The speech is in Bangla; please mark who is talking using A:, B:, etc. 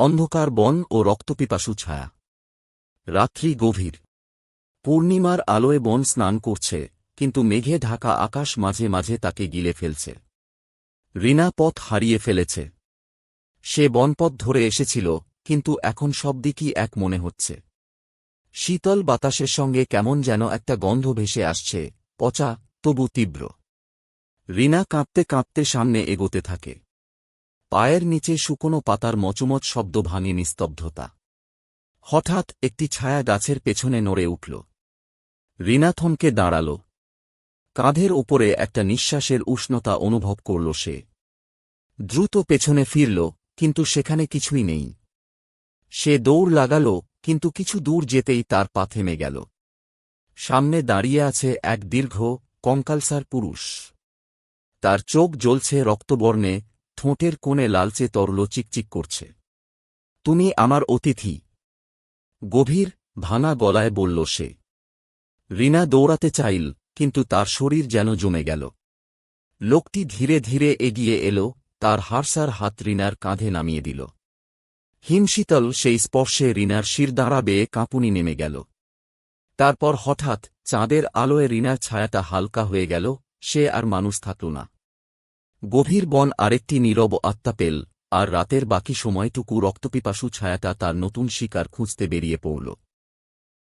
A: অন্ধকার বন ও রক্তপিপাসু ছায়া। রাত্রি গভীর। পূর্ণিমার আলোয় বন স্নান করছে, কিন্তু মেঘে ঢাকা আকাশ মাঝে মাঝে তাকে গিলে ফেলছে। রিনা পথ হারিয়ে ফেলেছে। সে বনপথ ধরে এসেছিল, কিন্তু এখন সব দিকই এক মনে হচ্ছে। শীতল বাতাসের সঙ্গে কেমন যেন একটা গন্ধ ভেসে আসছে, পচা, তবু তীব্র। রিনা কাঁপতে কাঁপতে সামনে এগোতে থাকে। পায়ের নিচে শুকনো পাতার মচমচ শব্দ ভাঙে নিস্তব্ধতা। হঠাৎ একটি ছায়া গাছের পেছনে নড়ে উঠল। রিনা থমকে দাঁড়াল। কাঁধের ওপরে একটা নিঃশ্বাসের উষ্ণতা অনুভব করল সে। দ্রুত পেছনে ফিরল, কিন্তু সেখানে কিছুই নেই। সে দৌড় লাগাল, কিন্তু কিছু দূর যেতেই তার পা থেমে গেল। সামনে দাঁড়িয়ে আছে এক দীর্ঘ কঙ্কালসার পুরুষ। তার চোখ জ্বলছে রক্তবর্ণে ঠোঁটের কোণে লালচে তরল চিকচিক করছে। তুমি আমার অতিথি। গভীর, ভাঙা গলায় বলল সে। রিনা দৌড়াতে চাইল, কিন্তু তার শরীর যেন জমে গেল। লোকটি ধীরে ধীরে এগিয়ে এলো, তার হারসার হাত রিনার কাঁধে নামিয়ে দিল। হিমশীতল সেই স্পর্শে রিনার শিরদাঁড়া বেয়ে কাঁপুনি নেমে গেল। তারপর হঠাৎ চাঁদের আলোয় রিনার ছায়াটা হালকা হয়ে গেল, সে আর মানুষ থাকল না। গভীর বন আরেকটি নীরব আত্মা পেল, আর রাতের বাকি সময়টুকু রক্তপিপাসু ছায়াটা তার নতুন শিকার খুঁজতে বেরিয়ে পড়ল।